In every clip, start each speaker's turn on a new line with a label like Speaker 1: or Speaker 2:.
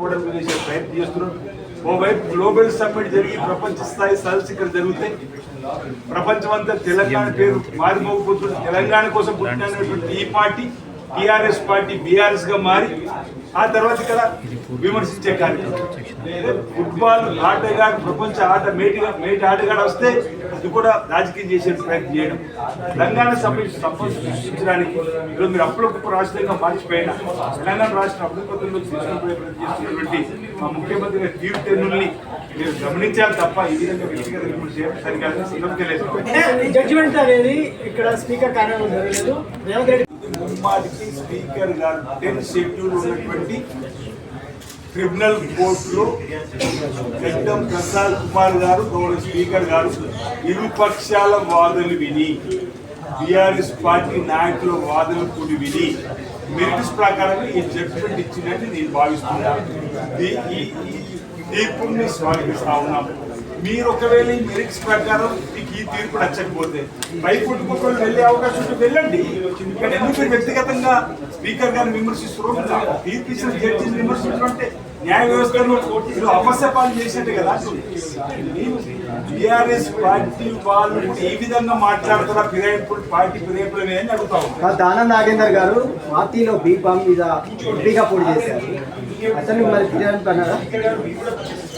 Speaker 1: కూడా చేసే ప్రయత్నం చేస్తున్నాం. ఓవైపు గ్లోబల్ సమ్మిట్ జరిగి ప్రపంచ స్థాయి సదస్సు ఇక్కడ జరుగుతాయి. ప్రపంచమంతా తెలంగాణ పేరు మారిపోకపోతుంది తెలంగాణ కోసం పుట్టినటువంటి ఈ పార్టీ టిఆర్ఎస్ పార్టీ బీఆర్ఎస్గా మారి ఆ తర్వాత ఇక్కడ విమర్శించే కార్యక్రమం. ఫుట్బాల్ ఆటగా ప్రపంచ ఆట మేటిగా మేటి ఆటగాడు వస్తే అది కూడా రాజకీయం చేసే ప్రయత్నం చేయడం. తెలంగాణ సభ సృష్టించడానికి ఈరోజు మీరు అప్పుడప్పుడు రాష్ట్రంగా మార్చిపోయిన తెలంగాణ రాష్ట్ర అభివృద్ధిలో తీసుకునే ప్రయత్నం చేస్తున్నటువంటి మా ముఖ్యమంత్రి గారి తీర్థెన్నుల్ని మీరు గమనించాలి తప్ప ఈ విధంగా వ్యక్తిగత విమర్శ చేయడం సరికాదని సందర్భం
Speaker 2: తెలియదు జడ్జిమెంట్ అనేది ఇక్కడ స్పీకర్ కార్యాలయం జరగలేదు. రేవంత్ రెడ్డి
Speaker 1: ముమ్మాటికి స్పీకర్ గారు టెన్ షెడ్యూల్ ఉన్నటువంటి క్రిమినల్ కోర్టులో గడ్డం ప్రసాద్ కుమార్ గారు గౌరవ స్పీకర్ గారు ఇరుపక్షాల వాదులు వాదనలు విని బీఆర్ఎస్ పార్టీ నాయకుల వాదనలు కూడి విని మెరిట్స్ ప్రకారం ఈ జడ్జిమెంట్ ఇచ్చినట్టు నేను భావిస్తున్నాను. ఈ- తీర్పుని స్వాగతిస్తా ఉన్నాం మీరు ఒకవేళ ఈ మెరిట్స్ ప్రకారం మీకు ఈ తీర్పు నచ్చకపోతే పై కుటుంబంలో వెళ్ళే అవకాశం ఉంటే వెళ్ళండి. ఇక్కడ ఎందుకు వ్యక్తిగతంగా స్పీకర్ గారిని విమర్శిస్తున్నారు తీర్పు ఇచ్చిన జడ్జిని విమర్శించడం అంటే న్యాయ వ్యవస్థలో మీరు అపశపాలు చేసినట్టు కదా. టిఆర్ఎస్ పార్టీ వాళ్ళు ఈ విధంగా మాట్లాడుతున్నా ఫిరాయింపులు పార్టీ ఫిరాయింపులు అని అడుగుతా
Speaker 3: దానం నాగేందర్ గారు పార్టీలో బీ బాంబ్ మీద ఎంపీగా పోటీ చేశారు. అతను మరి ఫిర్యాదు అన్నారా?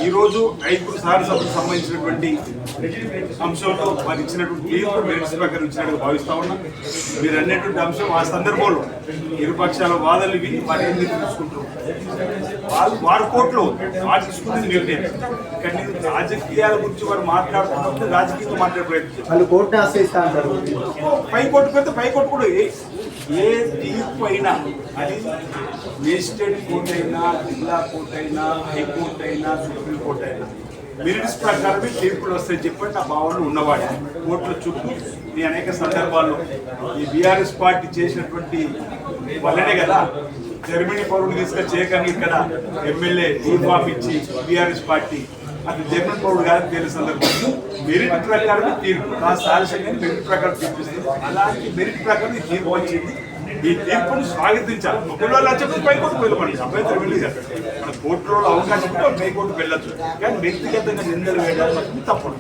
Speaker 1: ఈ రోజు ఐదుగురు శాసనసభకు సంబంధించినటువంటి అంశంలో వారు ఇచ్చినటువంటి తీర్పు మెరిట్స్ ప్రకారం భావిస్తా ఉన్నాం. మీరు అన్నటువంటి అంశం ఆ సందర్భంలో ఇరుపక్షాల వాదనలు విని వారి ఏం నిర్ణయం తీసుకుంటారు? వాళ్ళు వారి కోర్టులో వారు తీసుకునే నిర్ణయం నేను రాజకీయాల గురించి వారు మాట్లాడుతున్నప్పుడు రాజకీయంగా మాట్లాడే ప్రయత్నం పై కోర్టు పెడితే పై కోర్టు కూడా ఏ- ఏ తీర్పు అయినా అది మేజిస్ట్రేట్ కోర్టు అయినా జిల్లా కోర్టు అయినా హైకోర్టు అయినా సుప్రీం కోర్టు అయినా మెరిట్స్ ప్రకారమే తీర్పులు వస్తాయి చెప్పండి ఆ భావన ఉన్నవాడు కోర్టుల చుట్టూ ఈ అనేక సందర్భాల్లో ఈ బీఆర్ఎస్ పార్టీ చేసినటువంటి వల్లనే కదా జర్మనీ పౌరులు తీసుకొని చేయకని ఇక్కడ ఎమ్మెల్యే యూనిఫామ్ ఇచ్చి బీఆర్ఎస్ పార్టీ. అది జర్మన్ పౌరుడు కాదు తెలియ సందర్భంలో మెరిట్ ప్రకారం తీర్పు. నా సాలసంగా మెరిట్ ప్రకారం తీర్పు అలాంటి మెరిట్ ప్రకారం తీర్పు వచ్చింది. ఈ తీర్పును స్వాగతించాలి. ఒకవేళ అలా చెప్పి పై కోర్టుకు వెళ్ళమని. అభ్యంతరం వెళ్ళి మన కోర్టులో అవకాశం ఉంటే పై కోర్టుకు వెళ్ళొచ్చు. కానీ వ్యక్తిగతంగా నిందలు వేయడానికి తప్పదు.